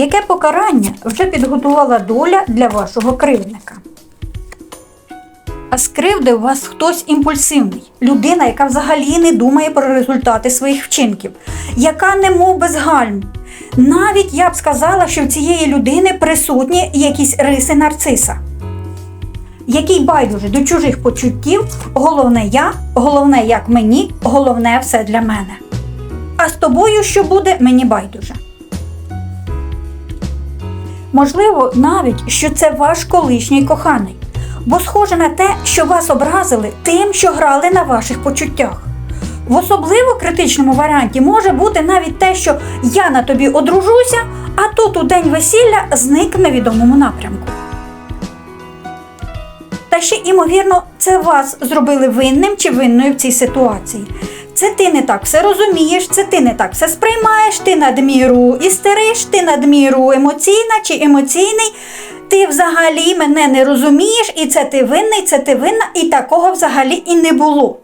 Яке покарання вже підготувала доля для вашого кривдника? А скривдив вас хтось імпульсивний, людина, яка взагалі не думає про результати своїх вчинків, яка не мов без гальм. Навіть я б сказала, що в цієї людини присутні якісь риси нарциса, який байдуже до чужих почуттів, головне я, головне як мені, головне все для мене. А з тобою що буде, мені байдуже. Можливо, навіть що це ваш колишній коханий, бо схоже на те, що вас образили тим, що грали на ваших почуттях. В особливо критичному варіанті може бути навіть те, що я на тобі одружуся, а тут у день весілля зник в невідомому напрямку. Та ще, імовірно, це вас зробили винним чи винною в цій ситуації. Це ти не так все розумієш, це ти не так все сприймаєш, ти надміру істериш, ти надміру емоційна чи емоційний. Ти взагалі мене не розумієш, і це ти винний, це ти винна, і такого взагалі і не було.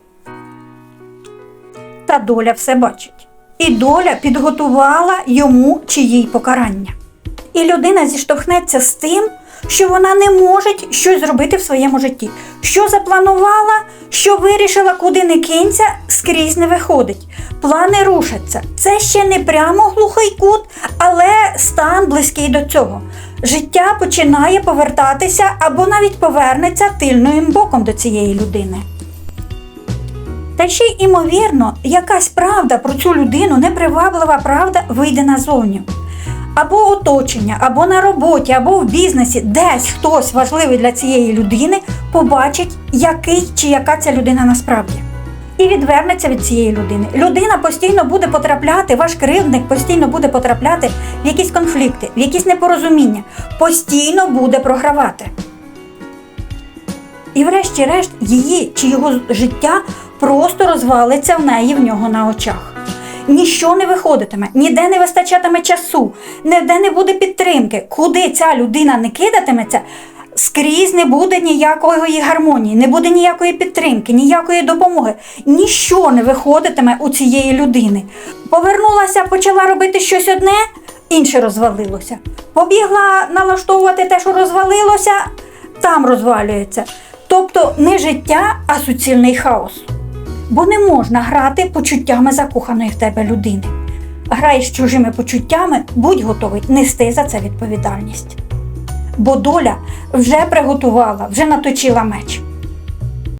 Та доля все бачить. І доля підготувала йому чи їй покарання. І людина зіштовхнеться з тим, що вона не може щось зробити в своєму житті. Що запланувала, що вирішила, куди не кинься, скрізь не виходить. Плани рушаться. Це ще не прямо глухий кут, але стан близький до цього. Життя починає повертатися або навіть повернеться тильним боком до цієї людини. Та ще й, імовірно, якась правда про цю людину, неприваблива правда, вийде назовні. Або оточення, або на роботі, або в бізнесі, десь хтось важливий для цієї людини побачить, який чи яка ця людина насправді. І відвернеться від цієї людини. Людина постійно буде потрапляти, ваш кривдник постійно буде потрапляти в якісь конфлікти, в якісь непорозуміння, постійно буде програвати. І врешті-решт її чи його життя просто розвалиться в неї в нього на очах. Ніщо не виходитиме, ніде не вистачатиме часу, ніде не буде підтримки. Куди ця людина не кидатиметься, скрізь не буде ніякої гармонії, не буде ніякої підтримки, ніякої допомоги. Ніщо не виходитиме у цієї людини. Повернулася, почала робити щось одне, інше розвалилося. Побігла налаштовувати те, що розвалилося, там розвалюється. Тобто не життя, а суцільний хаос. Бо не можна грати почуттями закоханої в тебе людини. Граєш чужими почуттями, будь готовий нести за це відповідальність. Бо доля вже приготувала, вже наточила меч.